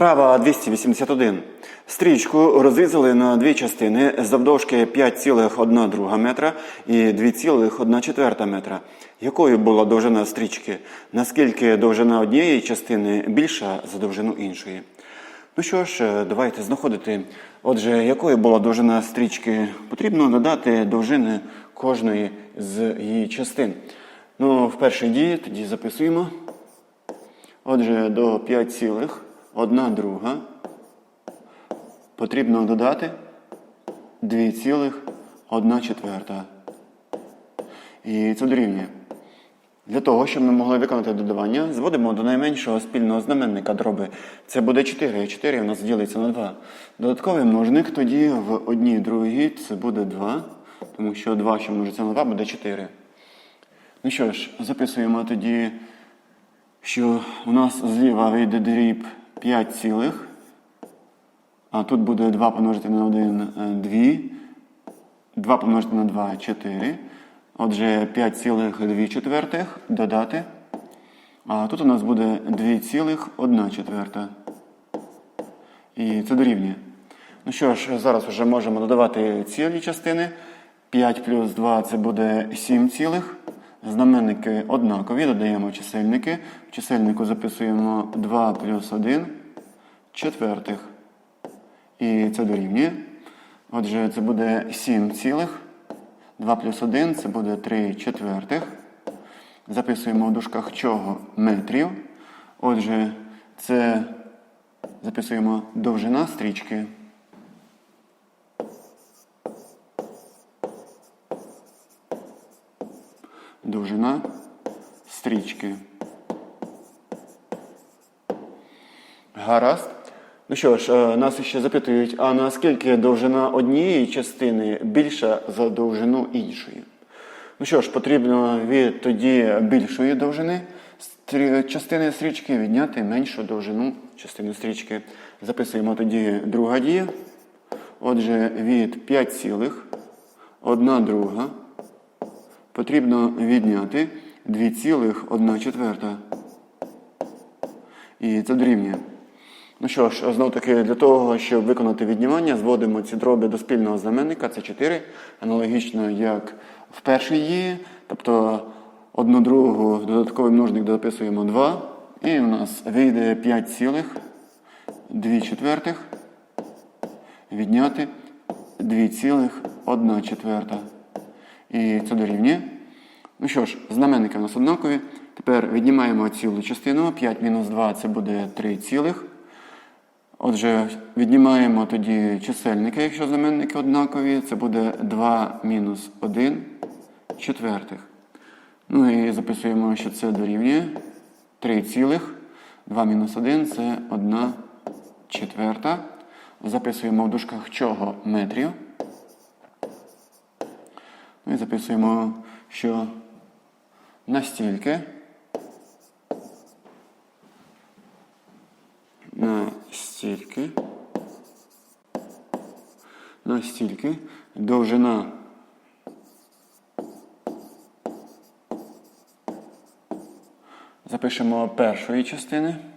Вправа 281. Стрічку розрізали на дві частини завдовжки 5,1 метра і 2,1 метра. Якою була довжина стрічки? Наскільки довжина однієї частини більша за довжину іншої? Ну що ж, давайте знаходити. Отже, якою була довжина стрічки? Потрібно надати довжини кожної з її частин. Ну, в першій дії тоді записуємо. Отже, до 5,1 друга потрібно додати 2,1 четверта. І це дорівнює. Для того, щоб ми могли виконати додавання, зводимо до найменшого спільного знаменника дроби. Це буде 4. 4 у нас ділиться на 2. Додатковий множник тоді в одній другій це буде 2, тому що 2, що множиться на 2, буде 4. Ну що ж, записуємо тоді, що у нас зліва вийде дріб 5 цілих, а тут буде 2 помножити на 1 2, 2 помножити на 2 4. Отже, 5,2 четвертих додати. А тут у нас буде 2,1 четверта. І це дорівнює. Ну що ж, зараз вже можемо додавати цілі частини. 5 плюс 2 це буде 7 цілих. Знаменники однакові, додаємо чисельники. В чисельнику записуємо 2 плюс 1 четвертих. І це дорівнює. Отже, це буде 7 цілих. 2 плюс 1 це буде 3 четвертих. Записуємо в дужках чого метрів. Отже, це записуємо довжина стрічки. Довжина стрічки. Гаразд. Ну що ж, е, нас ще запитують, а наскільки довжина однієї частини більша за довжину іншої? Ну що ж, потрібно від тоді більшої довжини частини стрічки відняти меншу довжину частини стрічки. Записуємо тоді друга дія. Отже, від 5 цілих 1 друга потрібно відняти 2,1 четверта. І це дорівнює. Ну що ж, знов таки для того, щоб виконати віднімання, зводимо ці дроби до спільного знаменника, це 4, аналогічно як в першій її, тобто одну другу додатковий множник дописуємо 2, і у нас вийде 5 цілих 2 четвертих відняти 2,1 четверта. І це дорівнює. Ну що ж, знаменники у нас однакові. Тепер віднімаємо цілу частину. 5 мінус 2 це буде 3 цілих. Отже, віднімаємо тоді чисельники, якщо знаменники однакові, це буде 2 мінус 1 четвертих. Ну і записуємо, що це дорівнює 3 цілих. 2 мінус 1 це 1 четверта. Записуємо в дужках чого метрів. І записуємо, що настільки. Настільки. Настільки. Довжина. Запишемо першої частини.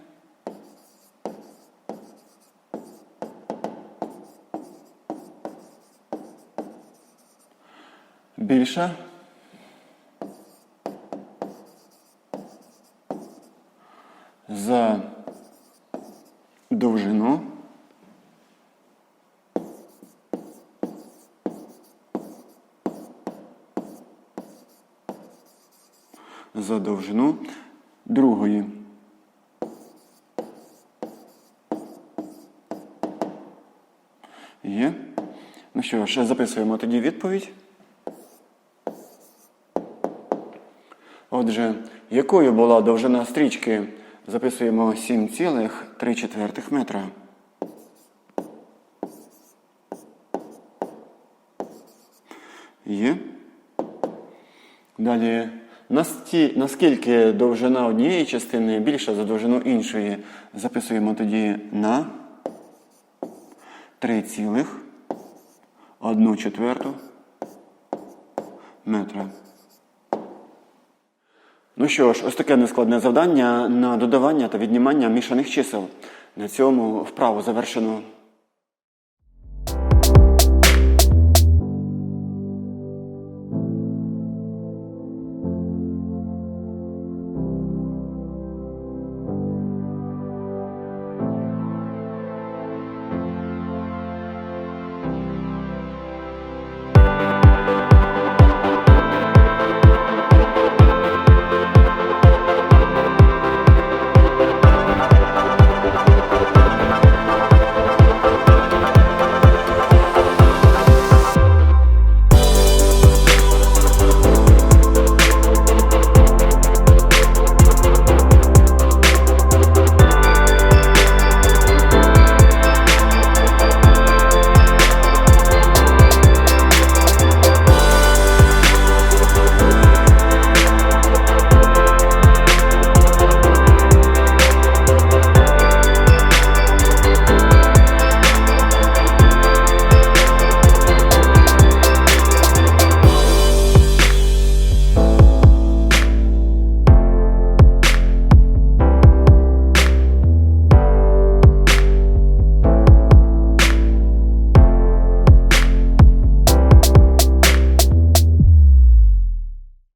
Більша. За довжину. За довжину другої. Є. Ну що ж, записуємо тоді відповідь. Отже, якою була довжина стрічки? Записуємо 7,3 метра. Є. Далі, наскільки довжина однієї частини більша за довжину іншої, записуємо тоді на 3,1 четверту метра. Ну що ж, ось таке нескладне завдання на додавання та віднімання мішаних чисел. На цьому вправу завершено.